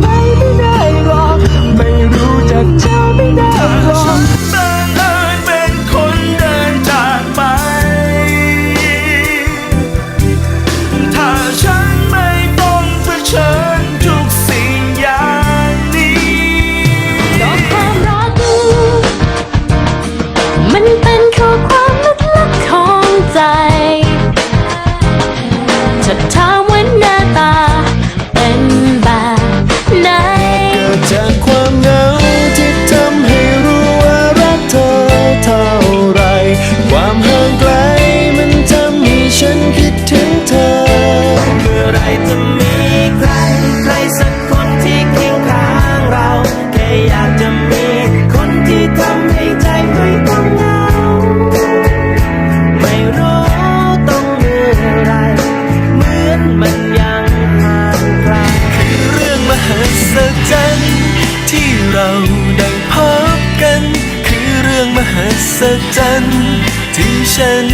Baby. 身。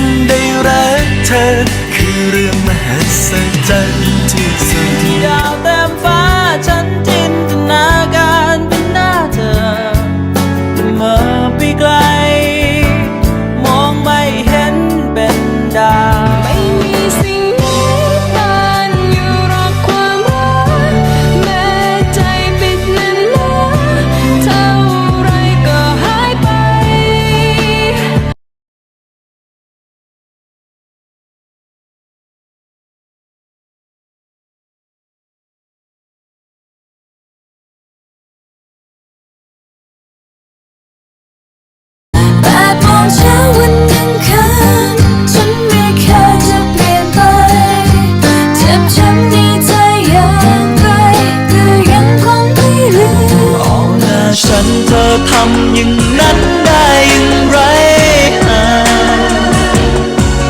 ทำอย่างนั้นได้อย่างไร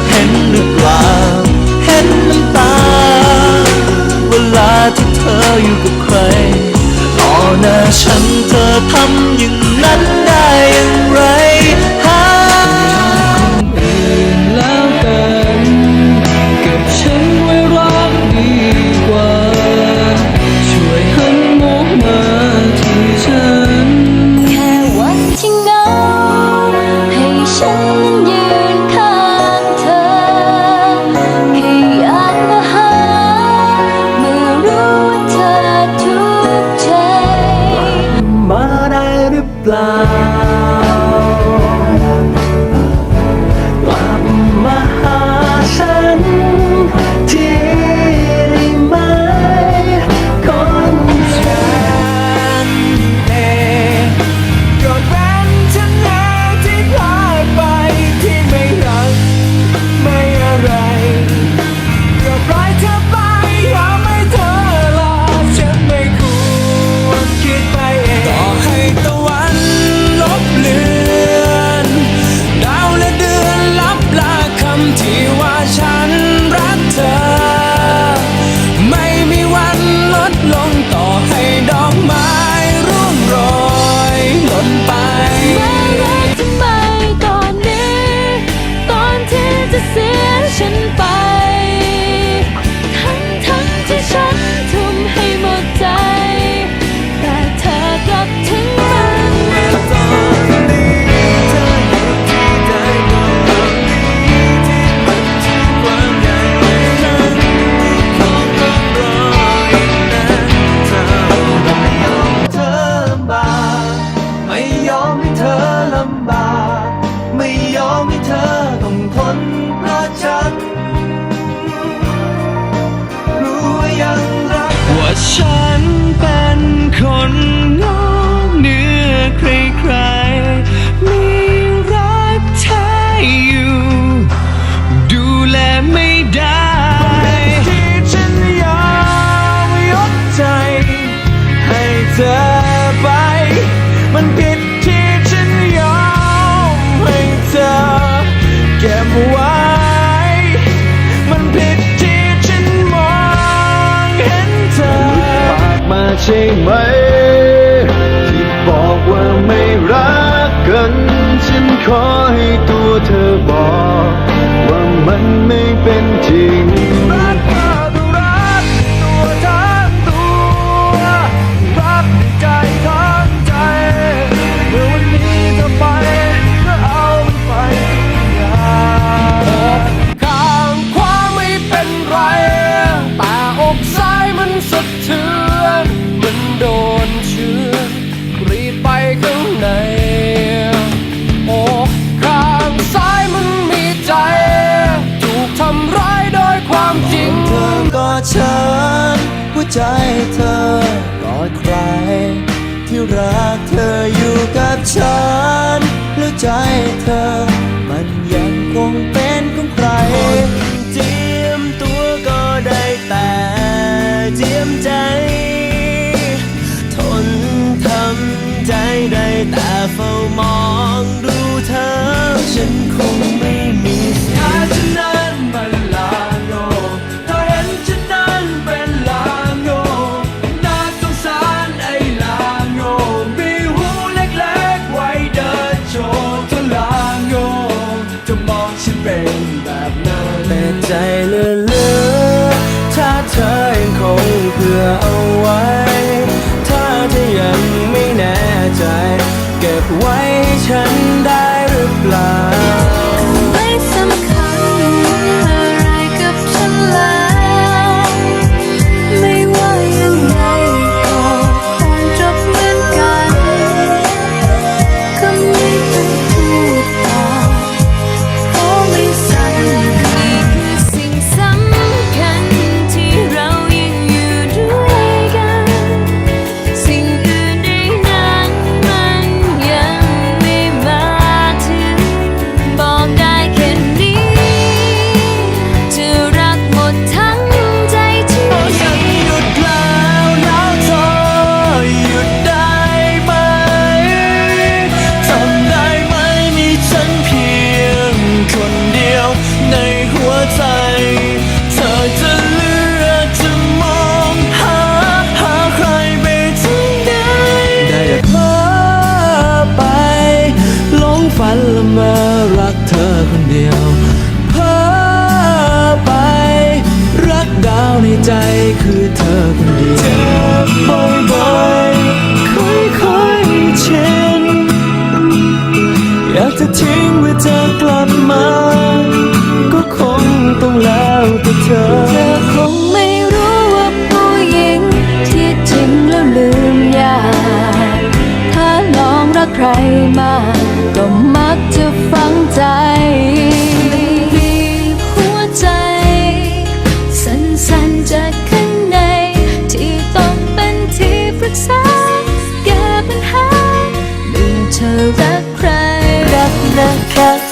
เห็นหรือเปล่า เห็นน้ำตา เวลาที่เธออยู่กับใคร ต่อหน้าฉันเธอทำอย่างนั้น ยอมให้เธอต้องทนเพราะฉัน รู้ว่ายังรักว่าฉันเป็นคนงอ ใช่ไหม ที่บอกว่าไม่รักกัน ฉันขอให้ตัวเธอบอก ว่ามันไม่ อ มันยังคงเป็นของใครเจียมตัวก็ได้แต่เจียมใจ ทนทำใจได้แต่เฝ้ามองดูเธอ ฉันคง 在了 tears.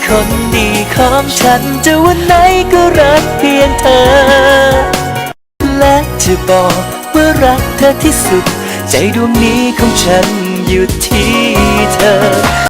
คนดีของฉันจะวันไหนก็รักเพียงเธอ และจะบอกว่ารักเธอที่สุด ใจดวงนี้ของฉันอยู่ที่เธอ